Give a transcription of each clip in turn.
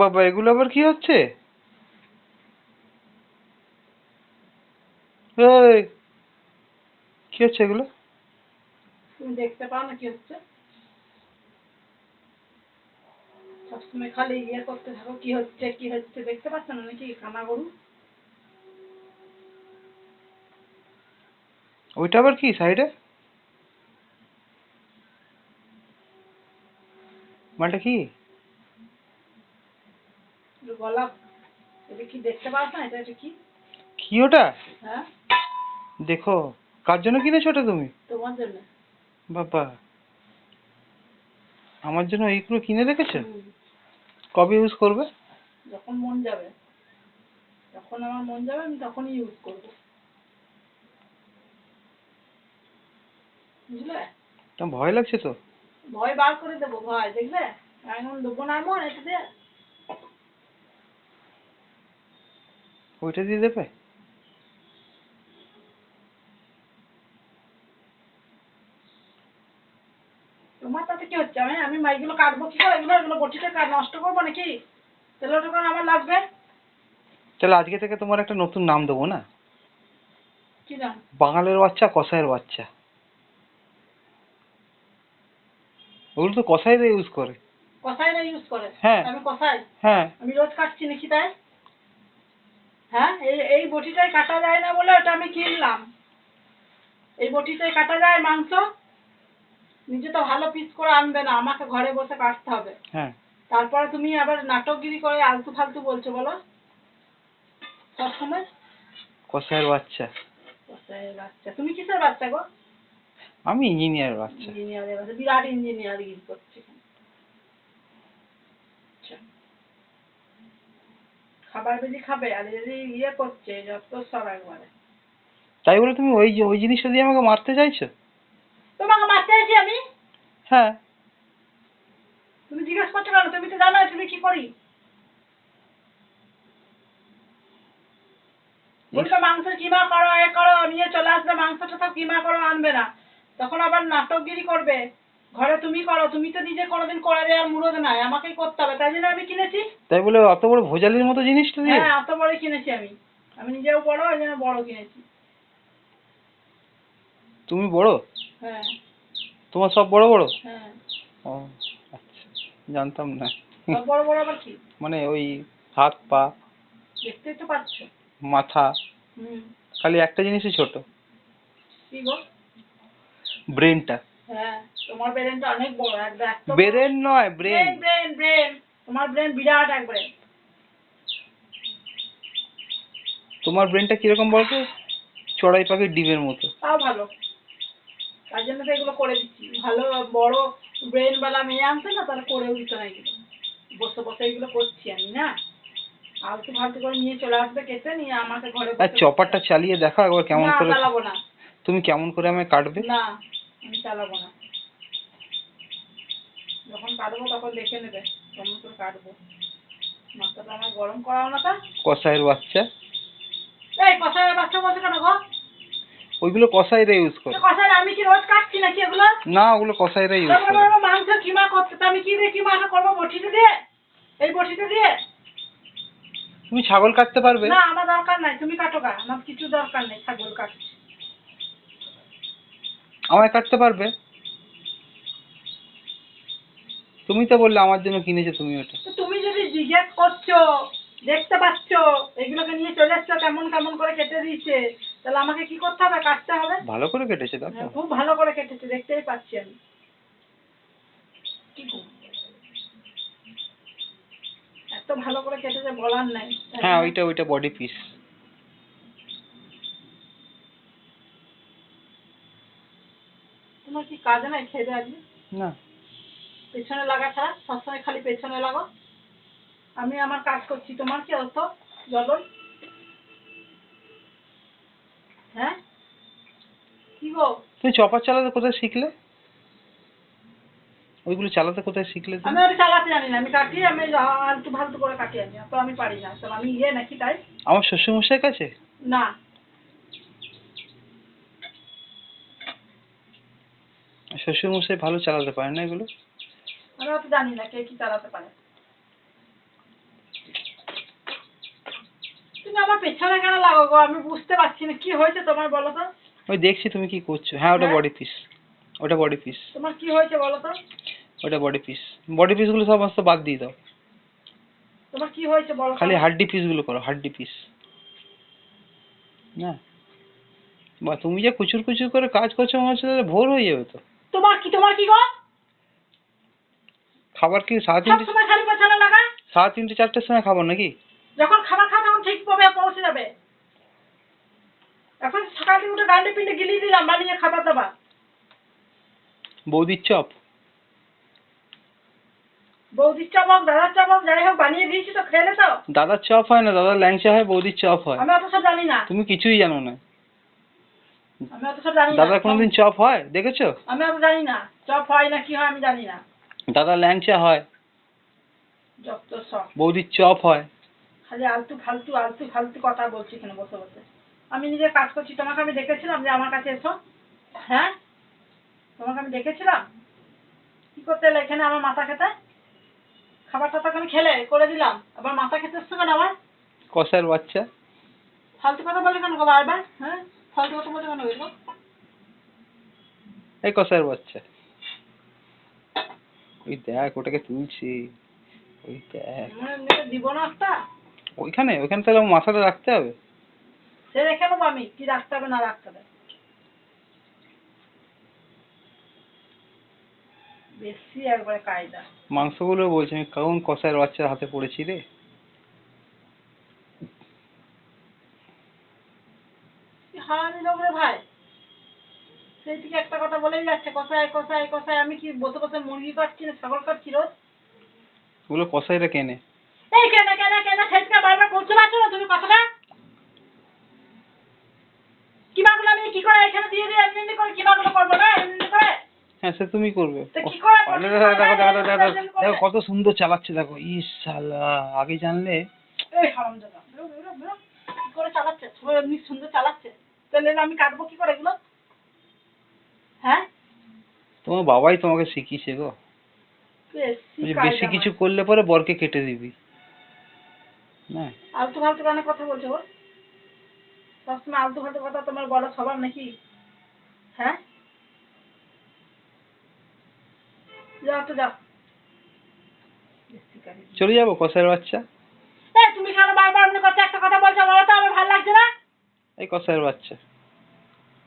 বাবা এগুলো আবার কি হচ্ছে? এই কি হচ্ছে এগুলো? তুমি দেখতে পাও না কি হচ্ছে? সবসময় খালি ইয়ে করতে থাকো কি হচ্ছে কি হচ্ছে দেখতে পাচ্ছ না নাকি কানা গরু? ওইটা আবার কি সাইডে? মালটা কি? একটু গলা এটা কি দেখতে পাও না? এটা এটা কি? কি ওটা? হ্যাঁ? দেখো কার জন্য কিনেছো ওটা তুমি? তোমার জন্য। বাবা আমার জন্য এইগুলো কিনে রেখেছো? কবে ইউজ করবে? যখন মন যাবে। যখন আমার মন যাবে আমি তখনই ইউজ করব। বুঝলে? ভয় লাগছে তো? ভয় বার করে দেবো ভয় দেখলে? এমন দেবো না এমন এটা ওইটা দিয়ে দেবে? তোমার তাতে কি হচ্ছে? আমি আমি মাইগুলো কাটবো কি করে? এগুলো এগুলো বটিতে কাট নষ্ট করব নাকি? তেল টোকান আমার লাগবে? তাহলে আজকে থেকে তোমার একটা নতুন নাম দেবো না? কি জান বাঙালের বাচ্চা কসাইয়ের বাচ্চা। ওগুলো তো কসাইরা ইউজ করে। কষাই না ইউজ করে? হ্যাঁ। আমি কষাই হ্যাঁ। আমি রোজ কাটছি নাকি তাই? হ্যাঁ এই বটিটাই কাটা যায় না বলে ওটা আমি কিনলাম। এই বটিটাই কাটা যায় মাংস নিজে তো ভালো পিস করে আনবে না আমাকে ঘরে বসে কাটতে হবে। হ্যাঁ। তারপরে তুমি আবার নাটকগিরি করে আলতু ফালতু বলছো বলো। সবসময়? কসাইয়ের বাচ্চা। কষাইয়ের বাচ্চা। তুমি কিসের বাচ্চা গো? আমি ইঞ্জিনিয়ার বাচ্চা। ইঞ্জিনিয়ারের বাচ্চা বিরাট ইঞ্জিনিয়ারিং করছি। আচ্ছা। খাবার বেশি খাবে আর যদি ইয়ে করছে যত সব একবারে তাই বলে তুমি ওই ওই জিনিসটা দিয়ে আমাকে মারতে চাইছো? তোমাকে মারতে আছি আমি? হ্যাঁ। তুমি জিজ্ঞেস করছ কেন তুমি তো জানো তুমি কি করি। বলছো মাংস কিমা করো এ করো নিয়ে চলে আসবে মাংসটা তো কিমা করো আনবে না। তখন আবার নাটকগিরি করবে। ঘরে তুমি করো তুমি তো নিজে কোনোদিন করে দেওয়ার মুরদ নাই আমাকেই করতে হবে তাই জন্য আমি কিনেছি। তাই বলে অত বড় ভোজালির মতো জিনিসটা দিয়ে? হ্যাঁ এত বড় কিনেছি আমি। আমি নিজেও বড় ওই জন্য বড় কিনেছি। তুমি বড়? হ্যাঁ। তোমার সব বড় বড়? হ্যাঁ। ও আচ্ছা জানতাম না। সব বড় বড় আবার কি? মানে ওই হাত পা? দেখতে তো পাচ্ছ। মাথা? হুম। খালি একটা জিনিসই ছোট। কি গো? ব্রেনটা হ্যাঁ তোমার ব্রেনটা অনেক বড় একদম ব্রেন নয় ব্রেন ব্রেন ব্রেন ব্রেন তোমার ব্রেন বিরাট একবারে তোমার ব্রেনটা কীরকম বলতো? চড়াই পাখির ডিমের মতো। তাও ভালো। তার জন্য তো এগুলো করে দিচ্ছি। ভালো বড় ব্রেন বালা মেয়ে আনছে না তাহলে করেও দিত না এগুলো। বসে বসে এগুলো করছি আমি না? আলতু ফালতু করে নিয়ে চলে আসবে কেটে নিয়ে আমাকে ঘরে চপারটা চালিয়ে দেখা একবার কেমন করে চালাবো না। তুমি কেমন করে আমায় কাটবে? না। আমি চালাবো না যখন কাটবো তখন দেখে নেবে কেমন করে কাটবো। মাথাটা আমার গরম করাও না তা। কসাইয়ের বাচ্চা? এই কষায় বাচ্চা বলছে কেন গো? ওইগুলো কসাইরা ইউজ করে। কষায় আমি কি রোজ কাটছি নাকি এগুলো? না ওগুলো কসাইরা ইউজ করে। মাংস কিমা করতে আমি কি দিয়ে কিমাটা করব? বটিতে দিয়ে? এই বটিতে দিয়ে? তুমি ছাগল কাটতে পারবে? না আমার দরকার নাই। তুমি কাটো গা। আমার কিছু দরকার নেই ছাগল কাটছি আমায় কাটতে পারবে। তুমি তো বললে আমার জন্য কিনেছো তুমি ওটা। তুমি যদি জিজ্ঞেস করছ দেখতে পাচ্ছ এগুলোকে নিয়ে চলে এসছো কেমন কেমন করে কেটে দিয়েছে তাহলে আমাকে কি করতে হবে? কাটতে হবে? ভালো করে কেটেছে দেখো হ্যাঁ, খুব ভালো করে কেটেছে দেখতেই পাচ্ছি আমি। এত ভালো করে কেটেছে বলার নাই। হ্যাঁ ওইটা ওইটা বডি পিস তোমার কি কাজ নাই খেয়ে আজকে না। পেছনে লাগা ছাড়া সবসময় খালি পেছনে লাগো। আমি আমার কাজ করছি। তোমার কি অর্থ জলন হ্যাঁ? কি গো? তুমি চপার চালাতে কোথায় শিখলে? ওইগুলো চালাতে কোথায় শিখলে আমি ওটা চালাতে জানি না। আমি কাটি আমি আলতু ফালতু করে কাটি আমি তো আমি পারি না। তো আমি ইয়ে নাকি তাই? আমার শ্বশুরমশাই কাছে? না। শ্বশুরমশাই ভালো চালাতে পারে না এগুলো? আমি অত জানি না কে কি চালাতে পারে। তুমি আমার পেছনে কেন লাগো গো? আমি বুঝতে পারছি না। কি হয়েছে তোমার বলো তো? ওই দেখছি তুমি কি করছ। হ্যাঁ ওটা হ্যাঁ? বডি পিস ওটা বডি পিস তোমার কি হয়েছে বলো তো? ওটা বডি পিস বডি পিসগুলো সমস্ত বাদ দিয়ে দাও। তোমার কি হয়েছে বলো? খালি হাড্ডি পিসগুলো করো হাড্ডি পিস না? বা তুমি যে কুচুর কুচুর করে কাজ করছ মনে হচ্ছে ভোর হয়ে যাবে তো। তোমার কি তোমার কি গো? খাবার কি সাড়ে তিনটে সময় খালি পেছনে লাগা সাড়ে তিনটে চারটের সময় খাবার নাকি? যখন খাবার খাও তখন ঠিক পাবে পৌঁছে যাবে? এখন সকাল উঠে গান্ডে পিন্ডে গিলিয়ে দিলাম বানিয়ে খাবার দাবার। বৌদির চপ? বৌদির চাপক দাদার চাপক যাই হোক বানিয়ে দিয়েছি তো খেলে তো। দাদার চপ হয় না দাদার ল্যাংচা হয় বৌদির চপ হয়। আমি অত সব জানি না। তুমি কিছুই জানো না। কোনোদিন চপ হয়? দেখেছ? আমি জানি না। চপ হয় না কি হয় আমি জানি না। দাদার ল্যাংচা হয়। বৌদির চপ হয়। খালি আলতু ফালতু আলতু ফালতু কথা বলছি এখানে বসে বসে। আমি নিজে কাজ করছি। তোমাকে আমি দেখেছিলাম যে আমার কাছে এসো। হ্যাঁ? তোমাকে আমি দেখেছিলাম? কি করতে এলে এখানে আমার মাথা খেতে? খাবারটা তো আমি খেলে করে দিলাম। আবার মাথা খেতে এসছো কেন আবার? কষার বাচ্চা। ফালতু কথা বলে কেন বারবার? হ্যাঁ? এই কষার বাচ্চা। ওই দেখ ওটাকে তুলছি। ওই দেখ। ওইখানে ওইখানে তাহলে মাথাটা রাখতে হবে? সে রেখে নেব আমি কি রাখতে হবে না রাখতে হবে। বেশি একবারে কায়দা। মাংসগুলো বলছি আমি কোন কষার বাচ্চার হাতে পড়েছি রে কি হারামি লোক রে ভাই সেই থেকে একটা কথা বলেই যাচ্ছে কষায় কষায় কষায় আমি কি বসে বসে মুরগি কাটছি না ছাগল কাটছি রোজ? ওগুলো কষাইরা কেনে? এই কেন কেন কেন সেদিকে বারবার বলতে পারছ না তুমি কথাটা? কিমাগুলো আমি কি করে এখানে দিয়ে দিই এমনি এমনি করে কিমাগুলো করব না এমনি করে? হ্যাঁ সে তুমি করবে। কি দেখো দেখো দেখো দেখো কত সুন্দর চালাচ্ছে দেখো ইস শালা আগে জানলে? এই হারামজাদা বেরো বেরো বেরো কি করে চালাচ্ছে? এমনি সুন্দর চালাচ্ছে। তাহলে আমি কাটবো কি করে এগুলো? হ্যাঁ? তোমার বাবাই তোমাকে শিখিয়েছে গো। বেশি বেশি কিছু করলে পরে বরকে কেটে দিবি। না। আলতু ফালতু কানে কথা বলছো সবসময় আলতু ফালতু কথা তোমার বড় স্বভাব নাকি? হ্যাঁ? যাও তো যাও। চলে যাব কষার বাচ্চা? এই তুমি কেন বারবার এমনি করছ একটা কথা বলছো বলো তো আমার ভালো লাগছে না? এই কষার বাচ্চা।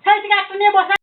সেই থেকে একটা নিয়ে বসে